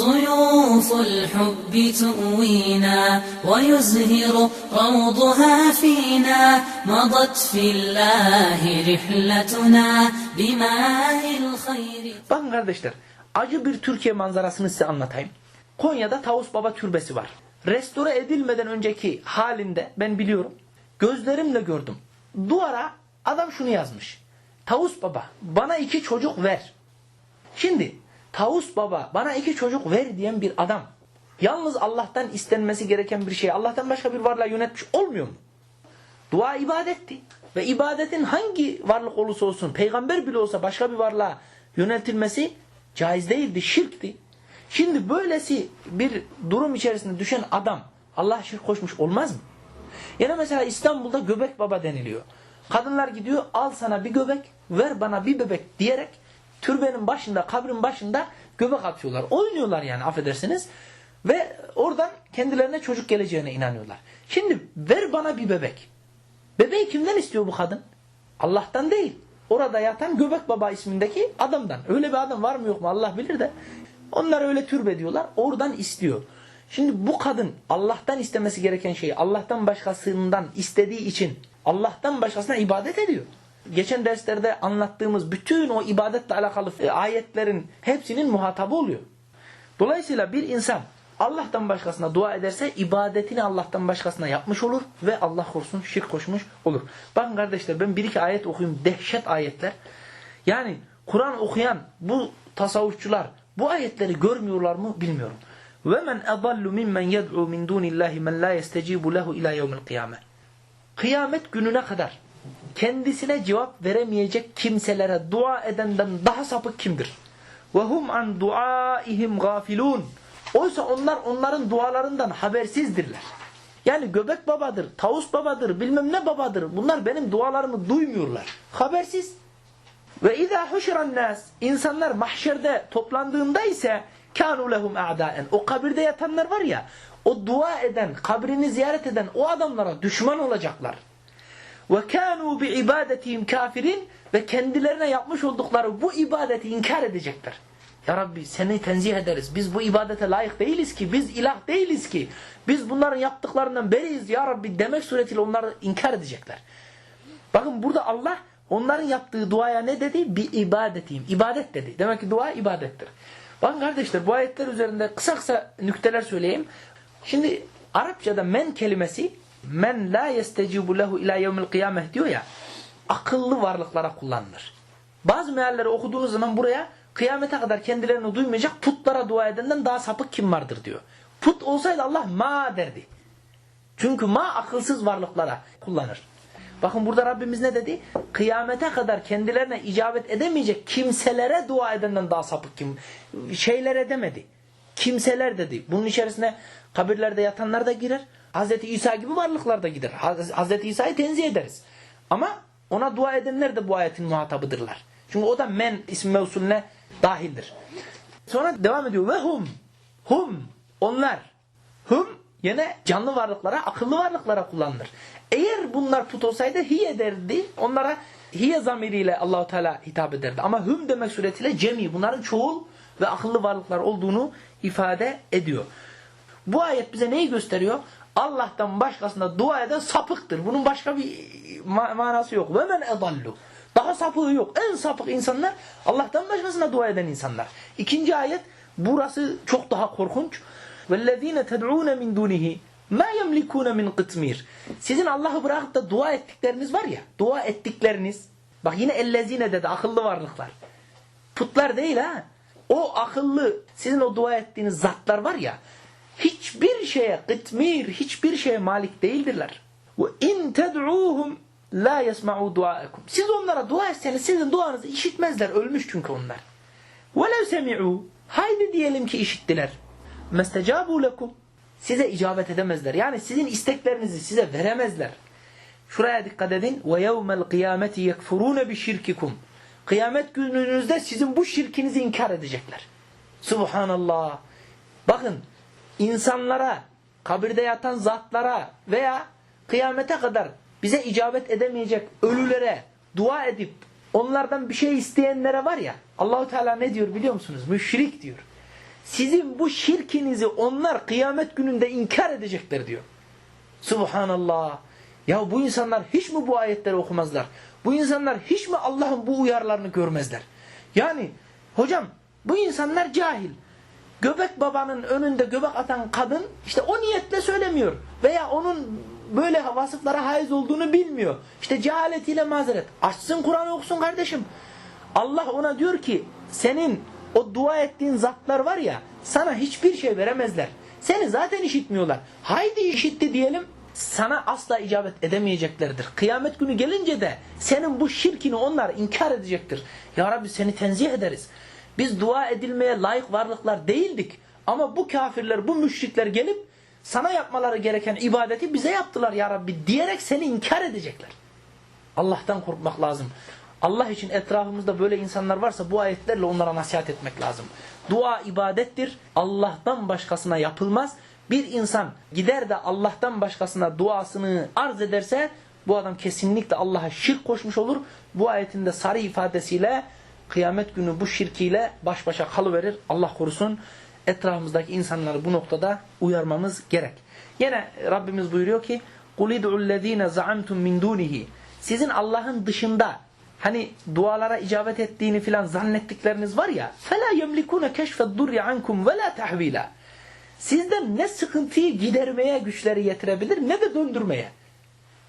طيوف الحب تؤوينا ويزهر روضها فينا مضت في الله رحلتنا بماء الخير Bakın kardeşler, acı bir Türkiye manzarasını size anlatayım. Konya'da Tavus Baba Türbesi var. Restore edilmeden önceki halinde ben biliyorum. Gözlerimle gördüm. Duvara adam şunu yazmış. Tavus Baba bana iki çocuk ver. Şimdi Tavus Baba bana iki çocuk ver diyen bir adam. Yalnız Allah'tan istenmesi gereken bir şey Allah'tan başka bir varlığa yönetmiş olmuyor mu? Dua ibadetti. Ve ibadetin hangi varlık olursa olsun, peygamber bile olsa başka bir varlığa yöneltilmesi caiz değildi, şirkti. Şimdi böylesi bir durum içerisinde düşen adam Allah'a şirk koşmuş olmaz mı? Yani mesela İstanbul'da göbek baba deniliyor. Kadınlar gidiyor al sana bir göbek, ver bana bir bebek diyerek türbenin başında, kabrin başında göbek atıyorlar. Oynuyorlar yani affedersiniz. Ve oradan kendilerine çocuk geleceğine inanıyorlar. Şimdi ver bana bir bebek. Bebeği kimden istiyor bu kadın? Allah'tan değil. Orada yatan Göbek Baba ismindeki adamdan. Öyle bir adam var mı yok mu Allah bilir de. Onlar öyle türbe diyorlar. Oradan istiyor. Şimdi bu kadın Allah'tan istemesi gereken şeyi Allah'tan başkasından istediği için Allah'tan başkasına ibadet ediyor. Geçen derslerde anlattığımız bütün o ibadetle alakalı e, ayetlerin hepsinin muhatabı oluyor. Dolayısıyla bir insan Allah'tan başkasına dua ederse ibadetini Allah'tan başkasına yapmış olur ve Allah korusun şirk koşmuş olur. Bakın kardeşler ben bir iki ayet okuyayım. Dehşet ayetler. Yani Kur'an okuyan bu tasavvufçular bu ayetleri görmüyorlar mı bilmiyorum. Ve men adallu mimmen yed'u min dunillahi men la yestecibu lehu ila yevmil kıyame. Kıyamet gününe kadar kendisine cevap veremeyecek kimselere dua edenden daha sapık kimdir? Hum an duaihim gafilun. Oysa onlar onların dualarından habersizdirler. Yani göbek babadır, tavus babadır, bilmem ne babadır. Bunlar benim dualarımı duymuyorlar. Habersiz. Ve izâ huşran nas insanlar mahşerde toplandığında ise kânû lehum a'dâen. O kabirde yatanlar var ya, o dua eden, kabrini ziyaret eden o adamlara düşman olacaklar. Ve kânû bi ibadetihim kafirin ve kendilerine yapmış oldukları bu ibadeti inkar edecekler. Ya Rabbi seni tenzih ederiz. Biz bu ibadete layık değiliz ki. Biz ilah değiliz ki. Biz bunların yaptıklarından beriyiz ya Rabbi demek suretiyle onları inkar edecekler. Bakın burada Allah onların yaptığı duaya ne dedi? Bir ibadetiyim. İbadet dedi. Demek ki dua ibadettir. Bakın kardeşler bu ayetler üzerinde kısa kısa nükteler söyleyeyim. Şimdi Arapçada men kelimesi men la yestecibu lehu ila yevmil kıyameh diyor ya akıllı varlıklara kullanılır. Bazı mealleri okuduğunuz zaman buraya kıyamete kadar kendilerini duymayacak putlara dua edenden daha sapık kim vardır diyor. Put olsaydı Allah ma derdi. Çünkü ma akılsız varlıklara kullanır. Bakın burada Rabbimiz ne dedi? Kıyamete kadar kendilerine icabet edemeyecek kimselere dua edenden daha sapık kim? Şeylere demedi. Kimseler dedi. Bunun içerisine kabirlerde yatanlar da girer. Hazreti İsa gibi varlıklar da gider. Hazreti İsa'yı tenzih ederiz. Ama ona dua edenler de bu ayetin muhatabıdırlar. Çünkü o da men ismi mevsulüne dahildir. Sonra devam ediyor. Ve hum. Hum. Onlar. Hum yine canlı varlıklara, akıllı varlıklara kullanılır. Eğer bunlar put olsaydı hiye derdi. Onlara hiye zamiriyle Allahu Teala hitap ederdi. Ama hum demek suretiyle cemi. Bunların çoğul ve akıllı varlıklar olduğunu ifade ediyor. Bu ayet bize neyi gösteriyor? Allah'tan başkasına dua eden sapıktır. Bunun başka bir manası yok. Ve men edallu. Daha sapığı yok. En sapık insanlar Allah'tan başkasına dua eden insanlar. İkinci ayet burası çok daha korkunç. Vellezine ted'un min dunihi ma yemlikun min qitmir. Sizin Allah'ı bırakıp da dua ettikleriniz var ya. Dua ettikleriniz. Bak yine ellezine dedi akıllı varlıklar. Putlar değil ha. O akıllı sizin o dua ettiğiniz zatlar var ya hiçbir şeye gıtmir, hiçbir şeye malik değildirler. Ve in ted'uhum la yesma'u duaekum. Siz onlara dua etseniz sizin duanızı işitmezler. Ölmüş çünkü onlar. Velev semi'u. Haydi diyelim ki işittiler. Mestecabu lekum. Size icabet edemezler. Yani sizin isteklerinizi size veremezler. Şuraya dikkat edin. Ve yevmel kıyameti yekfurune bi şirkikum. Kıyamet gününüzde sizin bu şirkinizi inkar edecekler. Subhanallah. Bakın insanlara, kabirde yatan zatlara veya kıyamete kadar bize icabet edemeyecek ölülere dua edip onlardan bir şey isteyenlere var ya Allahu Teala ne diyor biliyor musunuz? Müşrik diyor. Sizin bu şirkinizi onlar kıyamet gününde inkar edecekler diyor. Subhanallah. Ya bu insanlar hiç mi bu ayetleri okumazlar? Bu insanlar hiç mi Allah'ın bu uyarılarını görmezler? Yani hocam bu insanlar cahil. Göbek babanın önünde göbek atan kadın işte o niyetle söylemiyor. Veya onun böyle vasıflara haiz olduğunu bilmiyor. İşte cehaletiyle mazeret. Açsın Kur'an'ı okusun kardeşim. Allah ona diyor ki senin o dua ettiğin zatlar var ya sana hiçbir şey veremezler. Seni zaten işitmiyorlar. Haydi işitti diyelim sana asla icabet edemeyeceklerdir. Kıyamet günü gelince de senin bu şirkini onlar inkar edecektir. Ya Rabbi seni tenzih ederiz. Biz dua edilmeye layık varlıklar değildik. Ama bu kafirler, bu müşrikler gelip sana yapmaları gereken ibadeti bize yaptılar ya Rabbi diyerek seni inkar edecekler. Allah'tan korkmak lazım. Allah için etrafımızda böyle insanlar varsa bu ayetlerle onlara nasihat etmek lazım. Dua ibadettir. Allah'tan başkasına yapılmaz. Bir insan gider de Allah'tan başkasına duasını arz ederse bu adam kesinlikle Allah'a şirk koşmuş olur. Bu ayetin de sarı ifadesiyle kıyamet günü bu şirkiyle baş başa kalıverir. Allah korusun. Etrafımızdaki insanları bu noktada uyarmamız gerek. Yine Rabbimiz buyuruyor ki قُلِ دُعُ الَّذ۪ينَ زَعَمْتُمْ مِنْ دُونِهِ Sizin Allah'ın dışında hani dualara icabet ettiğini filan zannettikleriniz var ya فَلَا يَمْلِكُونَ كَشْفَ الدُّرِّ عَنْكُمْ وَلَا تَحْوِيلًا Sizden ne sıkıntıyı gidermeye güçleri yetirebilir ne de döndürmeye.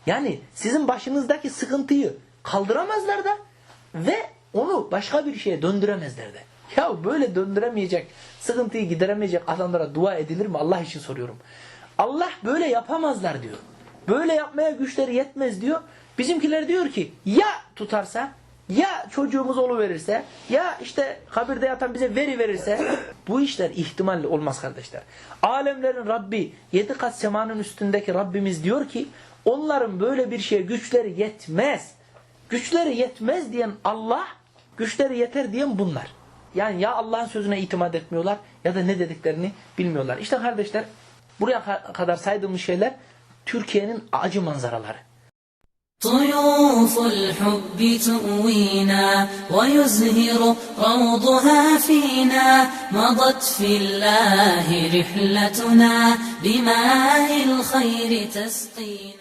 Yani sizin başınızdaki sıkıntıyı kaldıramazlar da ve onu başka bir şeye döndüremezler de. Ya böyle döndüremeyecek, sıkıntıyı gideremeyecek adamlara dua edilir mi? Allah için soruyorum. Allah böyle yapamazlar diyor. Böyle yapmaya güçleri yetmez diyor. Bizimkiler diyor ki ya tutarsa ya çocuğumuz verirse, ya işte kabirde yatan bize veri verirse bu işler ihtimalli olmaz kardeşler. Alemlerin Rabbi yedi kat semanın üstündeki Rabbimiz diyor ki onların böyle bir şeye güçleri yetmez. Güçleri yetmez diyen Allah güçleri yeter diyen bunlar. Yani ya Allah'ın sözüne itimat etmiyorlar ya da ne dediklerini bilmiyorlar. İşte kardeşler buraya kadar saydığımız şeyler Türkiye'nin acı manzaraları. طيوف الحب تؤوينا ويزهر روضها فينا مضت في الله رحلتنا بماء الخير تسقينا